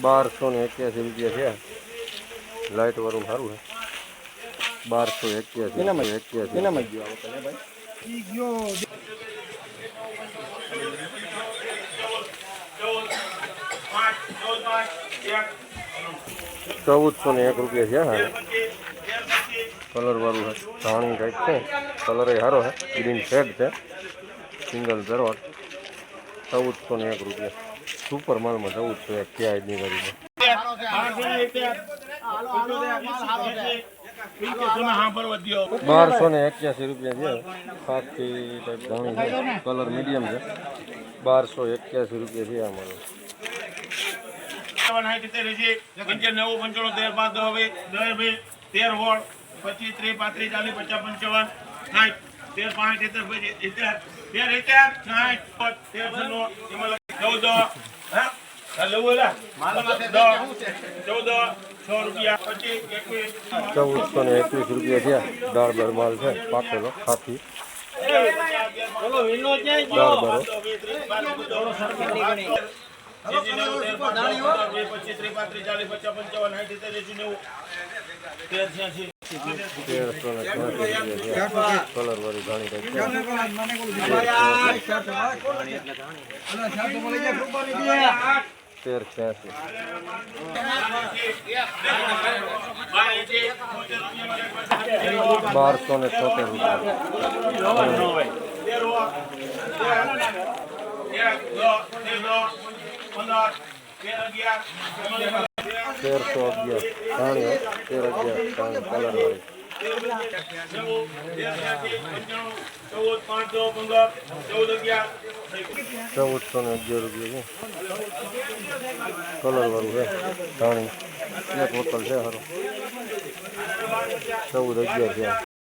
બારસો ને એક્યાસી રૂપિયા છે. લાઇટ વાળું સારું છે. બારસો એક્યાસી એક્યાસી. ચૌદસો ને એક રૂપિયા છે કલર વાળું છે. ધાણી ટાઈપ છે. કલર એ સારો છે. ગ્રીન શેડ છે. સિંગલ ઝરોટ ચૌદસો ને એક રૂપિયા. સુપર માલમાં ચૌદસો એક ક્યાંય નહીં કરી બારસો ને એક્યાસી રૂપિયા છે. સાતથી કલર મીડિયમ છે. બારસો એક્યાસી રૂપિયા છે અમારો નવું પંચાણું તેર પાંચ દસ બે તેર હોળ પચીસ ત્રીસ પાંત્રીસ ચાલીસ પચાસ પંચાવન સાઠ તેર પાંચ તેર પછી ઇત્યાર તેર ઇત્યાર સાઠ તેર છન્નું એમાં ચૌદ પચીસ ચૌદસો ને એકવીસ રૂપિયા થયા. દાળ બર માલ છે પાકેલો હાથી દાળ બરો. તેરસો ને છ્યાસી. રૂપિયા છે કલર વાળી ઘણી છે તેર છ્યાસી બારસો ને છોતેર રૂપિયા. તેરસો અગિયાર ધાણી તેર અગિયાર ધાણી કલર વાળી ચૌદ પાંચ પંદર ચૌદ અગિયાર ચૌદસો ને અગિયાર રૂપિયા કલર વાળું છે ધાણી એક બોટલ છે સારું ચૌદ અગિયાર છે.